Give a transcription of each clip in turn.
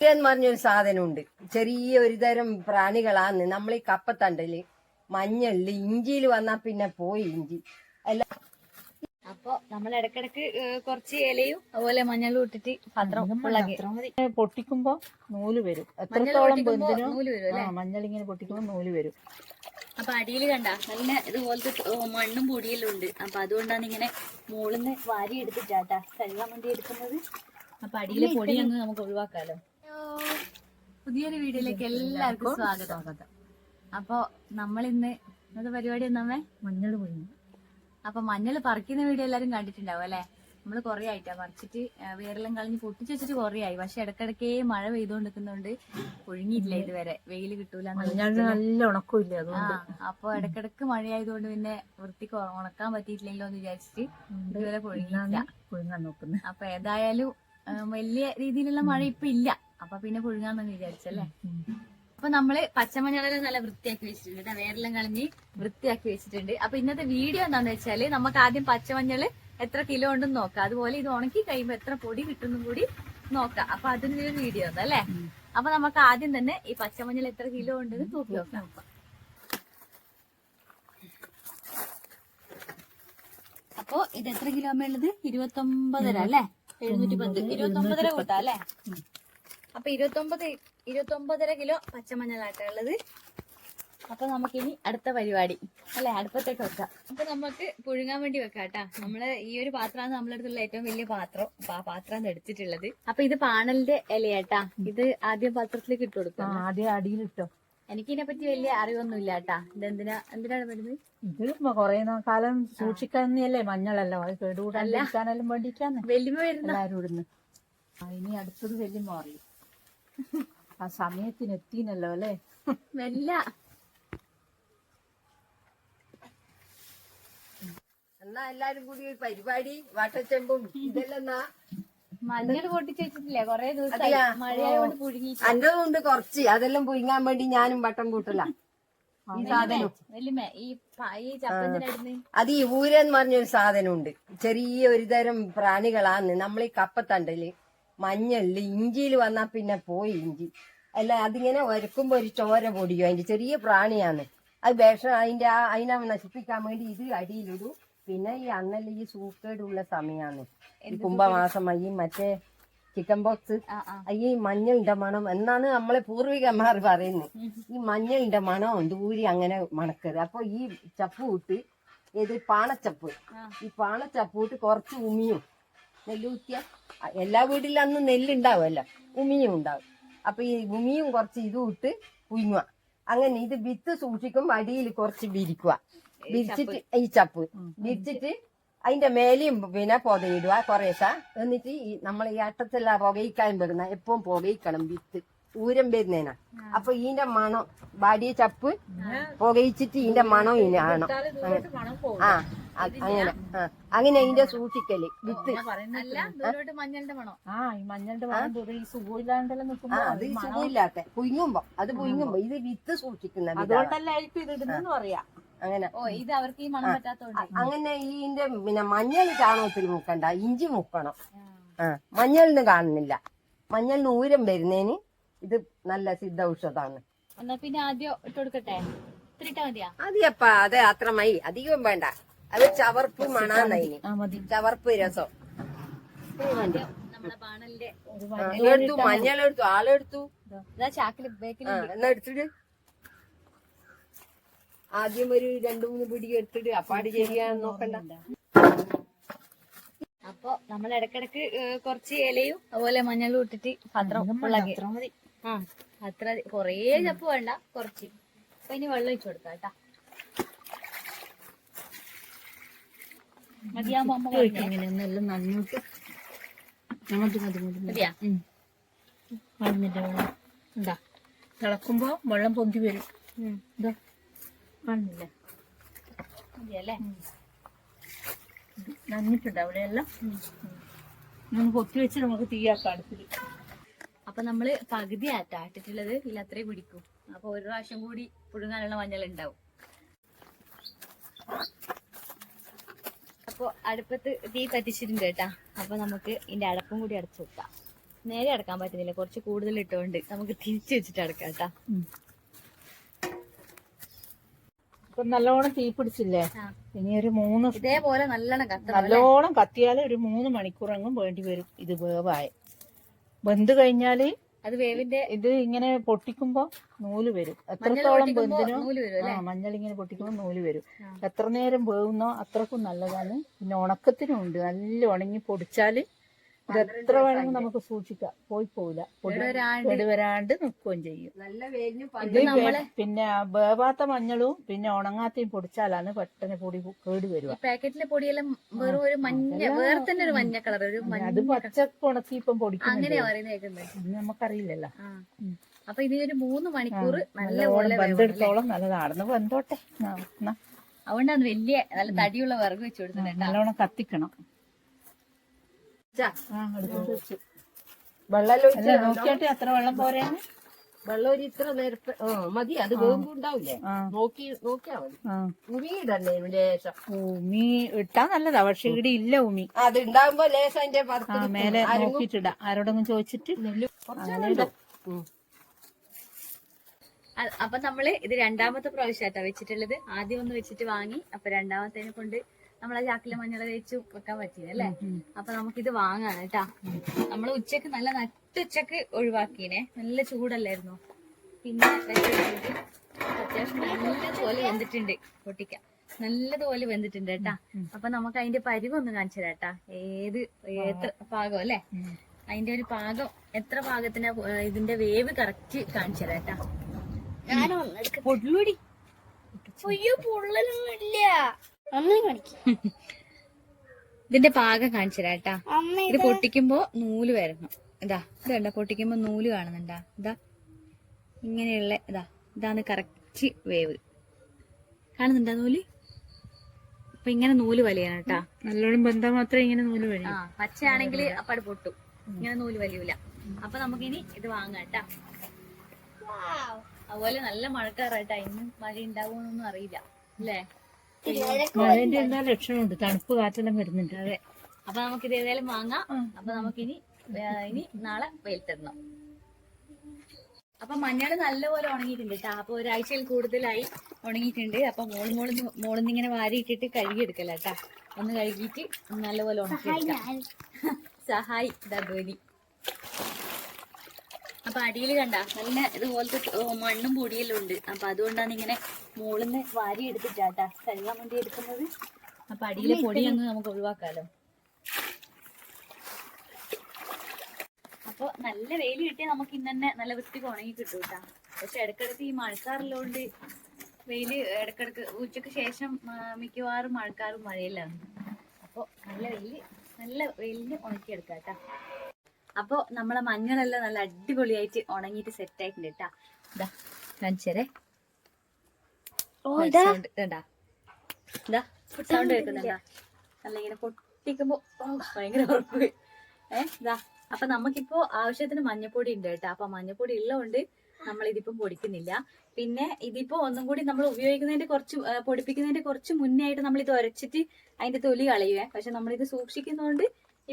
എന്ന് പറഞ്ഞൊരു സാധനമുണ്ട്. ചെറിയ ഒരു തരം പ്രാണികളാന്ന് നമ്മൾ ഈ കപ്പത്തണ്ടൽ മഞ്ഞളിൽ ഇഞ്ചിയിൽ വന്നാ പിന്നെ പോയി ഇഞ്ചി. അല്ല. അപ്പൊ നമ്മൾ ഇടക്കിടക്ക് കുറച്ച് ഇലയും അതുപോലെ മഞ്ഞളും ഇട്ടിട്ട് പത്രം പൊട്ടിക്കുമ്പോ നൂൽ വരും. മഞ്ഞൾ എത്രത്തോളം ബന്ധനോ? മഞ്ഞൾ ഇങ്ങനെ പൊട്ടിക്കുമ്പോ നൂൽ വരും. അപ്പൊ അടിയിൽ കണ്ട നല്ല ഇതുപോലത്തെ മണ്ണും പൊടിയെല്ലാം ഉണ്ട്. അപ്പൊ അതുകൊണ്ടാണ് ഇങ്ങനെ മുകളിന്ന് വാരി എടുത്തിട്ടാട്ടാ കഴുകാൻ വേണ്ടി എടുക്കുന്നത്. അപ്പൊ അടിയിലെ പൊടി അങ്ങ് നമുക്ക് ഒഴിവാക്കാലോ? പുതിയൊരു വീഡിയോയിലേക്ക് എല്ലാവർക്കും സ്വാഗതം. അപ്പൊ നമ്മൾ ഇന്ന് ഇന്നത്തെ പരിപാടി എന്നാമേ മഞ്ഞൾ പൊഴിഞ്ഞു അപ്പൊ മഞ്ഞൾ പറിക്കുന്ന വീഡിയോ എല്ലാരും കണ്ടിട്ടുണ്ടാവും അല്ലെ? നമ്മൾ കൊറേ ആയിട്ടാ. പറിച്ചിട്ട് വേറെല്ലാം കളഞ്ഞ് പൊട്ടിച്ച് വെച്ചിട്ട് കൊറേ ആയി. പക്ഷെ ഇടക്കിടക്കേ മഴ പെയ്തുകൊണ്ടിരിക്കുന്നോണ്ട് ഒഴുങ്ങിയില്ല ഇതുവരെ. വെയിൽ കിട്ടൂല നല്ല ഉണക്കില്ല അപ്പൊ ഇടക്കിടക്ക് മഴയായതുകൊണ്ട് പിന്നെ വൃത്തിക്ക് ഉണക്കാൻ പറ്റിയിട്ടില്ലല്ലോ എന്ന് വിചാരിച്ചിട്ട് ഇതുവരെ പൊഴുങ്ങിയില്ല അപ്പൊ ഏതായാലും വലിയ രീതിയിലുള്ള മഴ ഇപ്പൊ ഇല്ല. അപ്പൊ പിന്നെ പുഴുങ്ങാന്ന് വിചാരിച്ചല്ലേ? അപ്പൊ നമ്മൾ പച്ചമഞ്ഞളെ നല്ല വൃത്തിയാക്കി വെച്ചിട്ടുണ്ട്. വേരെല്ലാം കളഞ്ഞ് വൃത്തിയാക്കി വെച്ചിട്ടുണ്ട്. അപ്പൊ ഇന്നത്തെ വീഡിയോ എന്താന്ന് വെച്ചാൽ നമുക്ക് ആദ്യം പച്ചമഞ്ഞൾ എത്ര കിലോ ഉണ്ടെന്ന് നോക്കാം. അതുപോലെ ഇത് ഉണക്കി കഴിയുമ്പോ എത്ര പൊടി കിട്ടുന്നും കൂടി നോക്കാം. അപ്പൊ അതിന്റെ ഒരു വീഡിയോ ആണ് അല്ലേ? അപ്പൊ നമുക്ക് ആദ്യം തന്നെ ഈ പച്ചമഞ്ഞൾ എത്ര കിലോ ഉണ്ടെന്ന് തൂക്കി നോക്കാം. അപ്പൊ ഇത് എത്ര കിലോ ഉള്ളത്? ഇരുപത്തി ഒമ്പതര അല്ലേ? എഴുന്നൂറ്റി പത്ത് ഇരുപത്തി ഒമ്പതര കൂട്ടാ അല്ലേ? അപ്പൊ ഇരുപത്തൊമ്പത് ഇരുപത്തൊമ്പതര കിലോ പച്ചമഞ്ഞളാട്ടാ ഉള്ളത് അപ്പൊ നമുക്കിനി അടുത്ത പരിപാടി അല്ലെ? അടുപ്പത്തേക്ക് വെക്കാം. അപ്പൊ നമുക്ക് പുഴുങ്ങാൻ വേണ്ടി വെക്കാം കേട്ടാ. നമ്മൾ ഈ ഒരു പാത്രമാണ് നമ്മളെ അടുത്തുള്ള ഏറ്റവും വലിയ പാത്രം. അപ്പൊ ആ പാത്രം എടുത്തിട്ടുള്ളത്. അപ്പൊ ഇത് പാണലിന്റെ ഇലയാട്ടാ ഇത് ആദ്യം പാത്രത്തിലേക്ക് ഇട്ട് കൊടുക്കാം ആദ്യം അടിയിലിട്ടോ. എനിക്കിതിനെ പറ്റി വലിയ അറിവൊന്നുമില്ല കേട്ടാ ഇതെന്തിനാ എന്തിനാണ് വരുന്നത്? ഇത് കൊറേ കാലം സൂക്ഷിക്കാന്നല്ലേ മഞ്ഞളല്ലോ? അത് കേടുകൂടാനും വേണ്ടിട്ടാന്ന് വെല്ലുമ വരുന്ന എല്ലാരും ഇടുന്നു ഇനി അടുത്തത് വെല്ലുമ മാറി ആ സമയത്തിന് എത്തിനല്ലോ അല്ലേ? മെല്ല. എന്നാ എല്ലാരും കൂടി ഒരു പരിപാടി വാട്ടച്ചെമ്പും ഇതെല്ലാം എന്നാ മഞ്ഞൾ കൊറേ? മഴയായോണ്ട് പുഴുങ്ങി അന്റെ ഉണ്ട് കുറച്ച്. അതെല്ലാം പുഴുങ്ങാൻ വേണ്ടി ഞാനും വട്ടം കൂട്ടല. ഈ സാധനം. വല്യമ്മ ഈ പ- ഈ ചപ്പന്തിനടുന്ന് അത് ഈ ഊരെന്ന് പറഞ്ഞൊരു സാധനമുണ്ട്. ചെറിയ ഒരു തരം പ്രാണികളാന്ന്. നമ്മൾ ഈ കപ്പത്തണ്ടൽ മഞ്ഞളിൽ ഇഞ്ചിയിൽ വന്നാ പിന്നെ പോയി ഇഞ്ചി. അല്ല അതിങ്ങനെ ഒരക്കുമ്പോ ഒരു ചോര പൊടിയോ. അതിന്റെ ചെറിയ പ്രാണിയാണ് അത് വിഷം അതിന്റെ ആ അതിനെ നശിപ്പിക്കാൻ വേണ്ടി ഇത് അടിയിലിടും. പിന്നെ ഈ അന്നല്ല ഈ സൂക്കേടുള്ള സമയമാണ് ഈ കുംഭമാസം ഈ മറ്റേ ചിക്കൻ ബോക്സ് ഈ മഞ്ഞളിന്റെ മണം എന്നാണ് നമ്മളെ പൂർവികന്മാർ പറയുന്നത് ഈ മഞ്ഞളിന്റെ മണം ദൂരി അങ്ങനെ മണക്കരുത്. അപ്പൊ ഈ ചപ്പ് കൂട്ട് ഏത് പാണച്ചപ്പ്. ഈ പാണച്ചപ്പ് കൂട്ട് കുറച്ച് ഉമിയും. നെല്ലൂത്തിയ എല്ലാ വീട്ടിലും അന്ന് നെല്ലുണ്ടാവുമല്ലോ. ഉമിയും ഉണ്ടാവും. അപ്പൊ ഈ ഉമിയും കുറച്ച് ഇതും ഇട്ട് കുഞ്ഞുക അങ്ങനെ ഇത് വിത്ത് സൂക്ഷിക്കും അടിയിൽ കുറച്ച് വിരിക്കുക വിരിച്ചിട്ട് ഈ ചപ്പ്. വിരിച്ചിട്ട് അതിന്റെ മേലെയും പിന്നെ പുതയിടുക കുറേശ്ശ. എന്നിട്ട് ഈ നമ്മൾ ഈ അട്ടത്തെല്ലാം പുകയിക്കാൻ വരുന്ന എപ്പോഴും പുകയിക്കണം വിത്ത്. ഊരം വരുന്നേനാ. അപ്പൊ ഇതിന്റെ മണം ബാടിയ ചപ്പ് പുകയിച്ചിട്ട് ഇതിന്റെ മണം ഇനി ആണോ. ആ. അങ്ങനെ. അങ്ങനെ ഇതിന്റെ സൂക്ഷിക്കൽ വിത്ത്. അല്ല ദൂരോട്ട് മഞ്ഞളുടെ മണോ. ആ ഈ മഞ്ഞളുടെ മണം തൊട്ട് ഈ സുഖമില്ലാണ്ടെല്ലാം ആ നിൽക്കുമ്പോ അത് സുഖമില്ലാത്ത കുഞ്ഞുമ്പോ അത് കുഞ്ഞുമ്പോ ഇത് വിത്ത് സൂക്ഷിക്കുന്ന. അതുകൊണ്ടല്ലായിരിക്കും ഇത് ഇടുന്നെന്ന് പറയാ. അങ്ങനെ. ഓ ഇത് അവർക്ക് ഈ മണം പറ്റാത്തോണ്ട്. അങ്ങനെ ഈന്റെ പിന്നെ മഞ്ഞൾ ചാണകത്തിൽ മുക്കണ്ട. ഇഞ്ചി മുക്കണം. ആ. മഞ്ഞളിന് കാണുന്നില്ല. മഞ്ഞളിന് ഊരം വരുന്നതിന് ഇത് നല്ല സിദ്ധ ഔഷധമാണ് എന്നാ പിന്നെ ആദ്യം ഇട്ട് കൊടുക്കട്ടെ? അതിയപ്പ അത് അത്ര മൈ അധികം വേണ്ട. അത് ചവർപ്പ് മണാന്നതിന് ചവർപ്പ് രസം. എടുത്തു മഞ്ഞളെടുത്തു ആളെടുത്തു. എന്നാ എടുത്തിട്ട് ആദ്യം ഒരു രണ്ടു മൂന്ന് പിടി എടുത്തിട്ട് അപ്പാട് ചെയ്യാൻ നോക്കണ്ട. അപ്പൊ നമ്മൾ ഇടക്കിടക്ക് കുറച്ച് ഇലയും അതുപോലെ മഞ്ഞളും ഇട്ടിട്ട് പത്രം മതി. ആ അത്ര കൊറേ ചപ്പ് വേണ്ട കുറച്ച്. അപ്പൊ ഇനി വെള്ളം ഒഴിച്ചു കൊടുക്കാം കേട്ടാ. മതിയാകുമ്പോ അമ്മ നന്നിട്ട് മതി മതി മതി മതി. മതിയാ? വെള്ളം. ഉണ്ടാ തിളക്കുമ്പോ വെള്ളം പൊന്തി വരും. ഇതാ. കാണുന്നില്ല മതിയല്ലേ? നന്നിട്ടുണ്ട് അവിടെയെല്ലാം നമുക്ക് തീയാക്കാം അടുപ്പിൽ അപ്പൊ നമ്മൾ പകുതി ആറ്റാ. ഇട്ടിട്ടുള്ളത് ഇതിൽ അത്രേ പിടിക്കും. അപ്പൊ ഒരു പ്രാവശ്യം കൂടി പുഴുങ്ങാനുള്ള മഞ്ഞൾ ഉണ്ടാവും. അപ്പൊ അടുപ്പത്ത് തീ പറ്റിച്ചിട്ടുണ്ട് കേട്ടാ. അപ്പൊ നമുക്ക് ഇതിന്റെ അടപ്പും കൂടി അടച്ചു വെക്കാം. നേരെ അടക്കാൻ പറ്റുന്നില്ല. കുറച്ച് കൂടുതൽ ഇട്ടുകൊണ്ട് നമുക്ക് തിരിച്ചു വെച്ചിട്ട് അടക്കാം കേട്ടാ. ഇപ്പൊ നല്ലോണം തീ പിടിച്ചില്ലേ. ഇനി ഒരു മൂന്ന് ഇതേപോലെ നല്ലോണം കത്തണം? നല്ലോണം കത്തിയാൽ ഒരു മൂന്ന് മണിക്കൂറെങ്ങും വേണ്ടി വരും ഇത് വേവായ. വെന്ത് കഴിഞ്ഞാൽ അത് വേവിന്റെ ഇത് ഇങ്ങനെ പൊട്ടിക്കുമ്പോ നൂൽ വരും. എത്രത്തോളം വരും ആ മഞ്ഞൾ ഇങ്ങനെ പൊട്ടിക്കുമ്പോ നൂൽ വരും. എത്ര നേരം വേവുന്നോ അത്രക്കും നല്ലതാണ്. പിന്നെ ഉണക്കത്തിനും ഉണ്ട് നല്ല ഉണങ്ങി പൊടിച്ചാൽ ഇത് എത്ര വേണമെങ്കിൽ നമുക്ക് സൂക്ഷിക്കാം. പോയി പോവില്ല. പൊടി വരാണ്ട് നിക്കുകയും നിൽക്കുകയും ചെയ്യും. നല്ല വേഞ്ഞു ഇത് പിന്നെ വേവാത്ത മഞ്ഞളും പിന്നെ ഉണങ്ങാത്തയും പൊടിച്ചാലാണ് പെട്ടെന്ന് പൊടി കേട് വരിക. പാക്കറ്റിലെ പൊടിയെല്ലാം വെറും ഒരു മഞ്ഞ വേറെ തന്നെ ഒരു മഞ്ഞ കളർ ഒരു അത് പച്ച ഉണക്കി ഇപ്പം പൊടിക്കും അങ്ങനെയാ പറയുന്നത് നമുക്കറിയില്ലല്ലോ. അപ്പൊ ഇനി ഒരു മൂന്ന് മണിക്കൂർ നല്ല ബന്ധെടുത്തോളം നല്ലതാണെന്ന് ബന്ധോട്ടെ അതുകൊണ്ടാണ് വലിയ നല്ല തടിയുള്ള വിറക് വെച്ച് കൊടുക്കുന്നത് നല്ലോണം കത്തിക്കണം ച്ചാ, ആ അടുപ്പത്ത് വെച്ച് വെള്ളം നോക്കിയാട്ടെ അത്ര വെള്ളം പോരേന്ന്? വെള്ളം ഒരു ഇത്ര നേരത്തെ മതി അത് വേകുമ്പോ ഉണ്ടാവില്ലേ? നോക്കി നോക്കിയാ മതി. ഉമി ഉമിയിടല്ലേ ലേശം? ഉമി ഇട്ടാ നല്ലതാ പക്ഷെ ഇവിടെ ഇല്ല ഉമി. അത് ഉണ്ടാകുമ്പോ ലേശം അതിന്റെ മേലെ നോക്കിട്ടിടാ ആരോടൊന്നും ചോദിച്ചിട്ട് അപ്പൊ നമ്മൾ ഇത് രണ്ടാമത്തെ പ്രാവശ്യമായിട്ടാ വെച്ചിട്ടുള്ളത്. ആദ്യം ഒന്ന് വെച്ചിട്ട് വാങ്ങി അപ്പൊ രണ്ടാമത്തേനെ കൊണ്ട് നമ്മളെ ചാക്കിലെ മഞ്ഞൾ തേച്ച് വെക്കാൻ പറ്റിയത് അല്ലേ? അപ്പൊ നമുക്കിത് വാങ്ങാണ് കേട്ടാ. നമ്മൾ ഉച്ചയ്ക്ക് നല്ല നട്ടുച്ചക്ക് ഒഴിവാക്കീനെ നല്ല ചൂടല്ലായിരുന്നു. പിന്നെ അത്യാവശ്യം നല്ലതുപോലെ വെന്തിട്ടുണ്ട് പൊട്ടിക്ക. നല്ലതുപോലെ വെന്തിട്ടുണ്ട് കേട്ടാ. അപ്പൊ നമുക്ക് അതിന്റെ പരിവൊന്ന് കാണിച്ചു തരാട്ടാ ഏത് എത്ര പാകം അല്ലേ അതിന്റെ ഒരു പാകം എത്ര പാകത്തിന് ഇതിന്റെ വേവ് കറക്റ്റ് കാണിച്ചു തരാട്ടാ കേട്ടാ. പൊള്ളുടി. അയ്യോ പൊള്ളലൊന്നും ഇല്ല. ഇതിന്റെ പാകം കാണിച്ചു തരാം കേട്ടാ അമ്മ ഇത് പൊട്ടിക്കുമ്പോ നൂൽ വരുന്നു ഇതാ ഇത് കണ്ട? പൊട്ടിക്കുമ്പോ നൂൽ കാണുന്നുണ്ടാ. ഇതാ ഇങ്ങനെയുള്ള ഇതാ ഇതാണ് കറക്റ്റ് വേവ് കാണുന്നുണ്ടാ നൂൽ? അപ്പൊ ഇങ്ങനെ നൂൽ വലിയാണ് കേട്ടാ നല്ലോണം ബന്ധം മാത്രമേ ഇങ്ങനെ നൂൽ വലിയ. ആ പച്ചയാണെങ്കിൽ അപ്പാട് പൊട്ടും. ഇങ്ങനെ നൂൽ വലിയൂല. അപ്പൊ നമുക്കിനി ഇത് വാങ്ങാം കേട്ടാ അതുപോലെ നല്ല മഴക്കാറായിട്ടാ. ഇന്നും മഴ ഉണ്ടാവുമെന്നൊന്നും അറിയില്ല. അല്ലേ? മഴന്റെ എന്താ ലക്ഷണമുണ്ട്? തണുപ്പ് കാറ്റെല്ലാം വരുന്നുണ്ട്. അതെ. അപ്പൊ നമുക്ക് ഇത് ഏതായാലും വാങ്ങാം. അപ്പൊ നമുക്കിനി ഇനി നാളെ വെയിലത്തിടണം അപ്പൊ മഞ്ഞൾ നല്ലപോലെ ഉണങ്ങിയിട്ടുണ്ട് കേട്ടോ. അപ്പൊ ഒരാഴ്ചയിൽ കൂടുതലായി ഉണങ്ങിയിട്ടുണ്ട്. അപ്പൊ മോൾ മോൾ മോളിന്ന് ഇങ്ങനെ വാരിയിട്ടിട്ട് കഴുകിയെടുക്കല കേട്ടാ ഒന്ന് കഴുകിയിട്ട് നല്ലപോലെ ഉണക്കിയെടുക്കാം. സഹായി ദഗോലി അപ്പൊ അടിയിൽ കണ്ട നല്ല ഇതുപോലത്തെ മണ്ണും പൊടിയെല്ലാം ഉണ്ട്. അപ്പൊ അതുകൊണ്ടാണ് ഇങ്ങനെ മോളിന്ന് വാരി എടുത്തിട്ടാട്ടാ. കഴുകാൻ വേണ്ടി എടുക്കുന്നത്. അപ്പൊ അടിയിലെ പൊടി അങ്ങ് നമുക്ക് ഒഴിവാക്കാലോ. അപ്പൊ നല്ല വെയിൽ കിട്ടിയാൽ നമുക്ക് ഇന്ന് തന്നെ നല്ല വൃത്തിക്ക് ഉണങ്ങി കിട്ടും കേട്ടാ പക്ഷെ ഇടക്കിടക്ക് ഈ മഴക്കാറുള്ളതുകൊണ്ട് വെയിൽ ഇടക്കിടക്ക് ഉച്ചയ്ക്ക് ശേഷം മിക്കവാറും മഴക്കാറും മഴയിലാണ് അപ്പൊ നല്ല വെയിൽ നല്ല വെയിലിന് ഉണക്കിയെടുക്കാം കേട്ടാ അപ്പൊ നമ്മളെ മഞ്ഞളെല്ലാം നല്ല അടിപൊളിയായിട്ട് ഉണങ്ങിയിട്ട് സെറ്റ് ആയിട്ടുണ്ട് കേട്ടാ ഇതാ. കാണിച്ചേരേ സൗണ്ട് ഇതാ. ഇതാ സൗണ്ട് നല്ല ഇങ്ങനെ പൊട്ടിക്കുമ്പോ ഭയങ്കര ഉറപ്പ്. ഏ ഇതാ അപ്പൊ നമുക്കിപ്പോ ആവശ്യത്തിന് മഞ്ഞപ്പൊടി ഉണ്ട് കേട്ടോ അപ്പൊ മഞ്ഞപ്പൊടി ഉള്ളതുകൊണ്ട് നമ്മൾ ഇതിപ്പം പൊടിക്കുന്നില്ല. പിന്നെ ഇതിപ്പോ ഒന്നും കൂടി നമ്മൾ ഉപയോഗിക്കുന്നതിന്റെ കുറച്ച് പൊടിപ്പിക്കുന്നതിന്റെ കുറച്ച് മുന്നേ ആയിട്ട് നമ്മൾ ഇത് ഉരച്ചിട്ട് അതിന്റെ തൊലി കളയുവേ. പക്ഷെ നമ്മളിത് സൂക്ഷിക്കുന്നതുകൊണ്ട്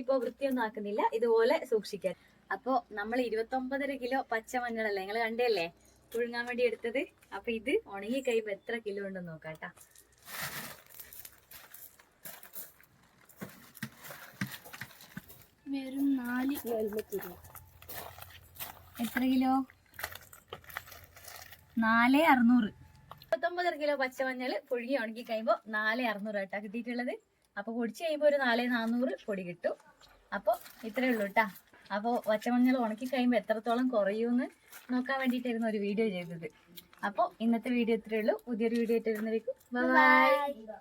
ഇപ്പൊ വൃത്തിയൊന്നും ആക്കുന്നില്ല ഇതുപോലെ സൂക്ഷിക്കാൻ. അപ്പൊ നമ്മൾ ഇരുപത്തൊമ്പതര കിലോ പച്ചമഞ്ഞളല്ലേ? നിങ്ങൾ കണ്ടല്ലേ പുഴുങ്ങാൻ വേണ്ടി എടുത്തത്. അപ്പൊ ഇത് ഉണങ്ങി കഴിയുമ്പോ എത്ര കിലോ ഉണ്ടെന്ന് നോക്കാം വെറും നാല് എത്ര കിലോ? നാല് അറുന്നൂറ്. ഇരുപത്തൊമ്പതര കിലോ പച്ചമഞ്ഞൾ പുഴുങ്ങി ഉണങ്ങി കഴിയുമ്പോ നാല് അറുന്നൂറ് കേട്ടാ കിട്ടിയിട്ടുള്ളത്. അപ്പൊ പൊടിച്ച് കഴിയുമ്പോ ഒരു നാല് നാനൂറ് പൊടി കിട്ടും. അപ്പൊ ഇത്രേ ഉള്ളൂ കേട്ടാ അപ്പൊ വച്ചമഞ്ഞൾ ഉണക്കി കഴിയുമ്പോ എത്രത്തോളം കുറയൂന്ന് നോക്കാൻ വേണ്ടിയിട്ടായിരുന്നു ഒരു വീഡിയോ ചെയ്തത്. അപ്പൊ ഇന്നത്തെ വീഡിയോ ഇത്രേ ഉള്ളൂ. പുതിയൊരു വീഡിയോ ആയിട്ട് വരുന്നവരേക്കും ബൈ ബൈ